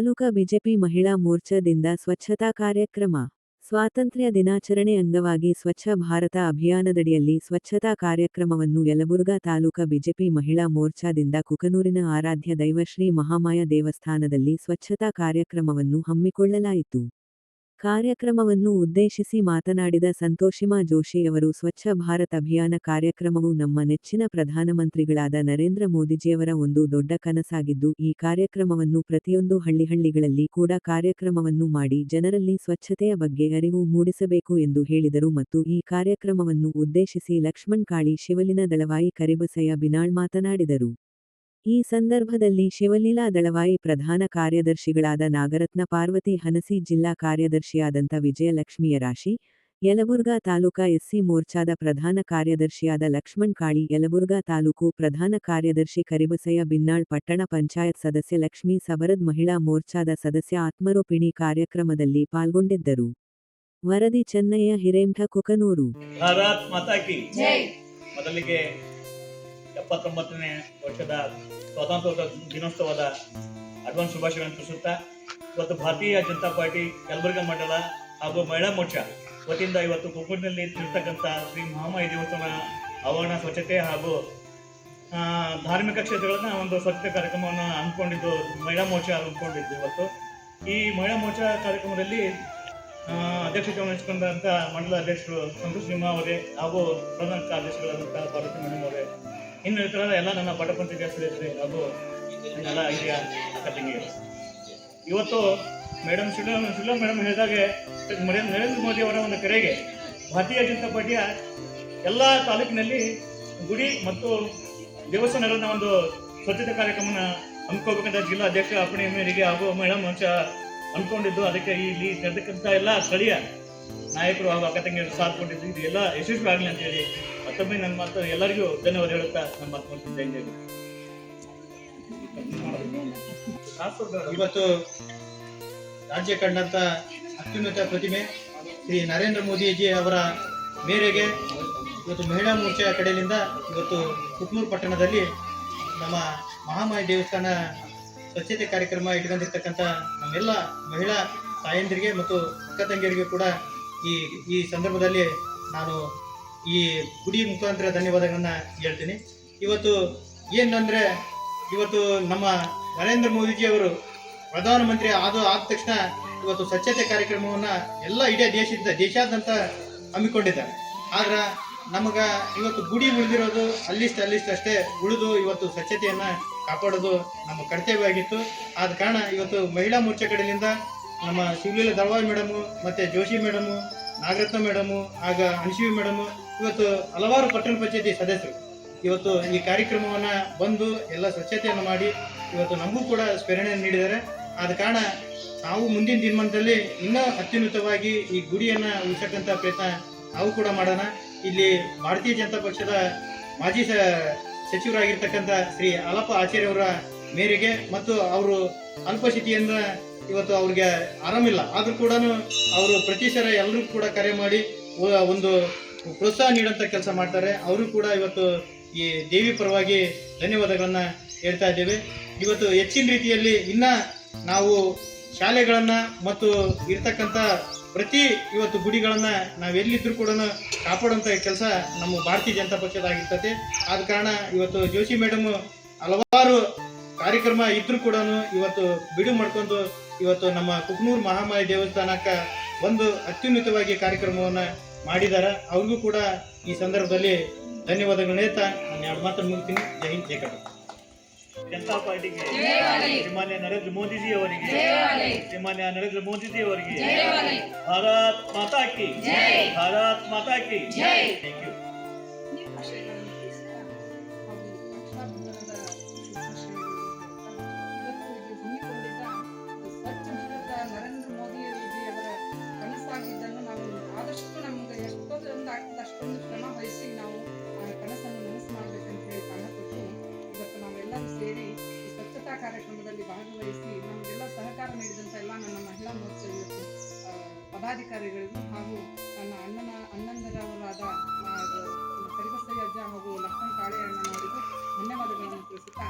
Taluka BJP ಮಹಿಳಾ ಮೋರ್ಚಾದಿಂದ ಸ್ವಚ್ಛತಾ ಕಾರ್ಯಕ್ರಮ. ಸ್ವಾತಂತ್ರ್ಯ ದಿನಾಚರಣೆ ಅಂಗವಾಗಿ ಸ್ವಚ್ಛ ಭಾರತ ಅಭಿಯಾನದಡಿಯಲ್ಲಿ ಸ್ವಚ್ಛತಾ ಕಾರ್ಯಕ್ರಮವನ್ನು ಯಲಬುರ್ಗಾ ತಾಲೂಕಾ ಬಿಜೆಪಿ ಮಹಿಳಾ ಮೋರ್ಚಾದಿಂದ ಕುಕನೂರಿನ ಆರಾಧ್ಯ ದೈವಶ್ರೀ ಮಹಾಮಾಯ ದೇವಸ್ಥಾನದಲ್ಲಿ ಸ್ವಚ್ಛತಾ ಕಾರ್ಯಕ್ರಮವನ್ನು ಹಮ್ಮಿಕೊಳ್ಳಲಾಯಿತು. ಕಾರ್ಯಕ್ರಮವನ್ನು ಉದ್ದೇಶಿಸಿ ಮಾತನಾಡಿದ ಸಂತೋಷಿಮಾ ಜೋಶಿಯವರು ಸ್ವಚ್ಛ ಭಾರತ್ ಅಭಿಯಾನ ಕಾರ್ಯಕ್ರಮವು ನಮ್ಮ ನೆಚ್ಚಿನ ಪ್ರಧಾನಮಂತ್ರಿಗಳಾದ ನರೇಂದ್ರ ಮೋದಿಜಿಯವರ ಒಂದು ದೊಡ್ಡ ಕನಸಾಗಿದ್ದು, ಈ ಕಾರ್ಯಕ್ರಮವನ್ನು ಪ್ರತಿಯೊಂದು ಹಳ್ಳಿಹಳ್ಳಿಗಳಲ್ಲಿ ಕೂಡ ಕಾರ್ಯಕ್ರಮವನ್ನು ಮಾಡಿ ಜನರಲ್ಲಿ ಸ್ವಚ್ಛತೆಯ ಬಗ್ಗೆ ಅರಿವು ಮೂಡಿಸಬೇಕು ಎಂದು ಹೇಳಿದರು ಮತ್ತು ಈ ಕಾರ್ಯಕ್ರಮವನ್ನು ಉದ್ದೇಶಿಸಿ ಲಕ್ಷ್ಮಣ್ ಕಾಳಿ ಶಿವಲಿನ ದಳವಾಯಿ ಕರಿಬಸಯ್ಯ ಬಿನಾಳ್ ಮಾತನಾಡಿದರು. ಈ ಸಂದರ್ಭದಲ್ಲಿ ಶಿವಲೀಲಾ ದಳವಾಯಿ ಪ್ರಧಾನ ಕಾರ್ಯದರ್ಶಿಗಳಾದ ನಾಗರತ್ನ ಪಾರ್ವತಿ ಹನಸಿ ಜಿಲ್ಲಾ ಕಾರ್ಯದರ್ಶಿಯಾದಂಥ ವಿಜಯಲಕ್ಷ್ಮಿಯ ರಾಶಿ ಯಲಬುರ್ಗಾ ತಾಲೂಕಾ ಎಸ್ಸಿ ಮೋರ್ಚಾದ ಪ್ರಧಾನ ಕಾರ್ಯದರ್ಶಿಯಾದ ಲಕ್ಷ್ಮಣ್ ಕಾಳಿ ಯಲಬುರ್ಗಾ ತಾಲೂಕು ಪ್ರಧಾನ ಕಾರ್ಯದರ್ಶಿ ಕರಿಬಸಯ್ಯ ಬಿನ್ನಾಳ್ ಪಟ್ಟಣ ಪಂಚಾಯತ್ ಸದಸ್ಯ ಲಕ್ಷ್ಮೀ ಸಬರದ್ ಮಹಿಳಾ ಮೋರ್ಚಾದ ಸದಸ್ಯ ಆತ್ಮರೋಪಿಣಿ ಕಾರ್ಯಕ್ರಮದಲ್ಲಿ ಪಾಲ್ಗೊಂಡಿದ್ದರು. ವರದಿ ಚೆನ್ನಯ್ಯ ಹಿರೇಮಠ ಕುಕನೂರು. ಎಪ್ಪತ್ತೊಂಬತ್ತನೇ ವರ್ಷದ ಸ್ವಾತಂತ್ರ್ಯ ದಿನೋತ್ಸವದ ಅಡ್ವಾನ್ಸ್ ಶುಭಾಶಯಗಳನ್ನು ತಿಳಿಸುತ್ತಾ, ಇವತ್ತು ಭಾರತೀಯ ಜನತಾ ಪಾರ್ಟಿ ಕಲಬುರಗಿ ಮಂಡಲ ಹಾಗೂ ಮಹಿಳಾ ಮೋರ್ಚಾ ವತಿಯಿಂದ ಇವತ್ತು ಕುಕ್ಕುಡಿನಲ್ಲಿ ಇರ್ತಕ್ಕಂಥ ಶ್ರೀ ಮಹಾಮಾಯಿ ದೇವಸ್ಥಾನ ಆವರಣ ಸ್ವಚ್ಛತೆ ಹಾಗೂ ಧಾರ್ಮಿಕ ಕ್ಷೇತ್ರಗಳನ್ನ ಒಂದು ಸ್ವಚ್ಛತೆ ಕಾರ್ಯಕ್ರಮವನ್ನು ಹಮ್ಮಿಕೊಂಡಿದ್ದು ಮಹಿಳಾ ಮೋರ್ಚಾ ಹಮ್ಮಿಕೊಂಡಿದ್ದು ಇವತ್ತು. ಈ ಮಹಿಳಾ ಮೋರ್ಚಾ ಕಾರ್ಯಕ್ರಮದಲ್ಲಿ ಅಧ್ಯಕ್ಷತೆ ವಹಿಸಿಕೊಂಡಂತ ಮಂಡಲ ಅಧ್ಯಕ್ಷರು ಸಂತೋಷ್ ಸಿಂಹ ಅವರೇ ಹಾಗೂ ಪ್ರಧಾನ ಕಾರ್ಯದರ್ಶಿಗಳಾದಂಥ ಪಾರ್ವತಿ ಮೇಡಮ್ ಅವರೇ ಇನ್ನು ಇತರ ಎಲ್ಲ ನನ್ನ ಪಟಪಂಚ ಜಾಸ್ತಿ ಅದು ನನ್ನೆಲ್ಲ ಐಡಿಯಾ ತಂಗಿಯರು ಇವತ್ತು ಮೇಡಮ್ ಶಿಲ್ಲ ಶಿಲ್ಲ ಮೇಡಮ್ ಹೇಳಿದಾಗೆ ನರೇಂದ್ರ ಮೋದಿ ಅವರ ಒಂದು ಕರೆಗೆ, ಭಾರತೀಯ ಜನತಾ ಪಾರ್ಟಿಯ ಎಲ್ಲ ತಾಲೂಕಿನಲ್ಲಿ ಗುಡಿ ಮತ್ತು ದೇವಸ್ಥಾನಗಳನ್ನ ಒಂದು ಸ್ವಚ್ಛತೆ ಕಾರ್ಯಕ್ರಮನ ಹಮ್ಮಿಕೋಬೇಕಂತ ಜಿಲ್ಲಾ ಅಧ್ಯಕ್ಷ ಅಪ್ಪಣೆ ಮೇರೆಗೆ ಹಾಗೂ ಮೇಡಮ್ ಅಂಶ ಅಂದ್ಕೊಂಡಿದ್ದು ಅದಕ್ಕೆ ಇಲ್ಲಿ ನಡೆದಕ್ಕಂಥ ಎಲ್ಲ ಸ್ಥಳೀಯ ನಾಯಕರು ಹಾಗೂ ಅಕ್ಕ ತಂಗಿಯರು ಸಾಥ್ ಕೊಟ್ಟಿದ್ದು. ಇದು ಎಲ್ಲ ಯಶಸ್ವಿ ಆಗಲಿ ಅಂತ ಹೇಳಿ ಮತ್ತೊಮ್ಮೆ ನನ್ನ ಮಾತು ಎಲ್ಲರಿಗೂ ಧನ್ಯವಾದ ಹೇಳುತ್ತಾ ನನ್ನ ಮಾತು ಇವತ್ತು ರಾಜ್ಯ ಕಂಡಂತ ಅತ್ಯುನ್ನತ ಪ್ರತಿಮೆ ಶ್ರೀ ನರೇಂದ್ರ ಮೋದಿಜಿ ಅವರ ಮೇರೆಗೆ ಇವತ್ತು ಮಹಿಳಾ ಮೋರ್ಚಾ ಕಡೆಯಿಂದ ಇವತ್ತು ಕುಕ್ನೂರು ಪಟ್ಟಣದಲ್ಲಿ ನಮ್ಮ ಮಹಾಮಾಯಿ ದೇವಸ್ಥಾನ ಸ್ವಚ್ಛತೆ ಕಾರ್ಯಕ್ರಮ ಇಟ್ಕೊಂಡಿರ್ತಕ್ಕಂಥ ನಮ್ಮೆಲ್ಲ ಮಹಿಳಾ ತಾಯಂದಿರಿಗೆ ಮತ್ತು ಅಕ್ಕ ತಂಗಿಯರಿಗೆ ಕೂಡ ಈ ಈ ಸಂದರ್ಭದಲ್ಲಿ ನಾನು ಈ ಗುಡಿ ಮುಖಾಂತರ ಧನ್ಯವಾದಗಳನ್ನು ಹೇಳ್ತೀನಿ. ಇವತ್ತು ಏನಂದರೆ, ಇವತ್ತು ನಮ್ಮ ನರೇಂದ್ರ ಮೋದಿಜಿ ಅವರು ಪ್ರಧಾನಮಂತ್ರಿ ಆದ ಆದ ತಕ್ಷಣ ಇವತ್ತು ಸ್ವಚ್ಛತೆ ಕಾರ್ಯಕ್ರಮವನ್ನು ಎಲ್ಲ ಇಡೀ ದೇಶದಿಂದ, ದೇಶಾದ್ಯಂತ ಹಮ್ಮಿಕೊಂಡಿದ್ದಾರೆ. ಆದ್ರೆ ನಮಗೆ ಇವತ್ತು ಗುಡಿ ಉಳಿದಿರೋದು ಅಲ್ಲಿಷ್ಟು ಅಲ್ಲಿಷ್ಟಷ್ಟೇ ಉಳಿದು ಇವತ್ತು ಸ್ವಚ್ಛತೆಯನ್ನು ಕಾಪಾಡೋದು ನಮ್ಮ ಕರ್ತವ್ಯ ಆಗಿತ್ತು. ಆದ ಕಾರಣ ಇವತ್ತು ಮಹಿಳಾ ಮೋರ್ಚಾ ಕಡೆಯಿಂದ ನಮ್ಮ ಶಿವಲೀಲ ದಳವಾಯಿ ಮೇಡಮು, ಮತ್ತು ಜೋಶಿ ಮೇಡಮು, ನಾಗರತ್ನ ಮೇಡಮು, ಆಗ ಅನ್ಶಿವಿ ಮೇಡಮು ಇವತ್ತು ಹಲವಾರು ಪಟ್ಟಣ ಪಂಚಾಯತಿ ಸದಸ್ಯರು ಇವತ್ತು ಈ ಕಾರ್ಯಕ್ರಮವನ್ನು ಬಂದು ಎಲ್ಲ ಸ್ವಚ್ಛತೆಯನ್ನು ಮಾಡಿ ಇವತ್ತು ನಮಗೂ ಕೂಡ ಸ್ಮರಣೆ ನೀಡಿದ್ದಾರೆ. ಆದ ಕಾರಣ ನಾವು ಮುಂದಿನ ದಿನಮಾನದಲ್ಲಿ ಇನ್ನೂ ಅತ್ಯುನ್ನತವಾಗಿ ಈ ಗುಡಿಯನ್ನು ಉಳಿಸಕ್ಕಂಥ ಪ್ರಯತ್ನ ನಾವು ಕೂಡ ಮಾಡೋಣ. ಇಲ್ಲಿ ಭಾರತೀಯ ಜನತಾ ಪಕ್ಷದ ಮಾಜಿ ಸಚಿವರಾಗಿರ್ತಕ್ಕಂಥ ಶ್ರೀ ಅಲಪ್ಪ ಆಚಾರ್ಯವರ ಮೇರೆಗೆ ಮತ್ತು ಅವರು ಅಲ್ಪಸ್ಥಿತಿಯಿಂದ ಇವತ್ತು ಅವ್ರಿಗೆ ಆರಾಮಿಲ್ಲ. ಆದರೂ ಕೂಡ ಅವರು ಪ್ರತಿ ಸರ ಎಲ್ಲರೂ ಕೂಡ ಕರೆ ಮಾಡಿ ಒಂದು ಪ್ರೋತ್ಸಾಹ ನೀಡುವಂಥ ಕೆಲಸ ಮಾಡ್ತಾರೆ. ಅವರು ಕೂಡ ಇವತ್ತು ಈ ದೇವಿ ಪರವಾಗಿ ಧನ್ಯವಾದಗಳನ್ನು ಹೇಳ್ತಾ ಇದ್ದೇವೆ. ಇವತ್ತು ಹೆಚ್ಚಿನ ರೀತಿಯಲ್ಲಿ ಇನ್ನ ನಾವು ಶಾಲೆಗಳನ್ನು ಮತ್ತು ಇರ್ತಕ್ಕಂಥ ಪ್ರತಿ ಇವತ್ತು ಗುಡಿಗಳನ್ನು ನಾವು ಎಲ್ಲಿದ್ದರೂ ಕೂಡ ಕಾಪಾಡುವಂಥ ಕೆಲಸ ನಮ್ಮ ಭಾರತೀಯ ಜನತಾ ಪಕ್ಷದಾಗಿರ್ತದೆ ಆದ ಕಾರಣ ಇವತ್ತು ಜೋಶಿ ಮೇಡಮ್ ಹಲವಾರು ಕಾರ್ಯಕ್ರಮ ಇದ್ರೂ ಕೂಡ ಇವತ್ತು ಬಿಡು ಮಾಡ್ಕೊಂಡು ಇವತ್ತು ನಮ್ಮ ಕುಕ್ನೂರು ಮಹಾಮಾಯಿ ದೇವಸ್ಥಾನಕ್ಕೆ ಒಂದು ಅತ್ಯುನ್ನತವಾಗಿ ಕಾರ್ಯಕ್ರಮವನ್ನು ಮಾಡಿದ್ದಾರೆ ಅವ್ರಿಗೂ ಕೂಡ ಈ ಸಂದರ್ಭದಲ್ಲಿ ಧನ್ಯವಾದಗಳನ್ನ ಹೇಳ್ತಾ ನಾನು ಎರಡು ಮಾತನ್ನು ಮುಗಿತೀನಿ ಜೈ ಹಿಂದ್ ಜೈ ಕರ್ನಾಟಕ. ಜನತಾ ಪಾರ್ಟಿಗೆ ಶ್ರೀಮಾನ್ಯ ನರೇಂದ್ರ ಮೋದಿಜಿ ಅವರಿಗೆ ಶ್ರೀಮಾನ್ಯ ನರೇಂದ್ರ ಮೋದಿಜಿ ಅವರಿಗೆ ಭಾರತ್ ಮಾತಾ ಕಿ. ಭಾರತ್ ಮಾತಾ ಕಿ. Thank you. ಇವತ್ತು ಪದಾಧಿಕಾರಿಗಳಿಗೂ ಹಾಗೂ ನನ್ನ ಅಣ್ಣನ ಅಣ್ಣಂದರವರಾದ ಆ, ಕರಿಬಸಯ್ಯ ಅಜ್ಜ ಹಾಗೂ ಲಕ್ಷ್ಮಣ್ ಕಾಳೆ ಅಣ್ಣನವರಿಗೂ ಧನ್ಯವಾದಗಳನ್ನು ತಿಳಿಸುತ್ತಾ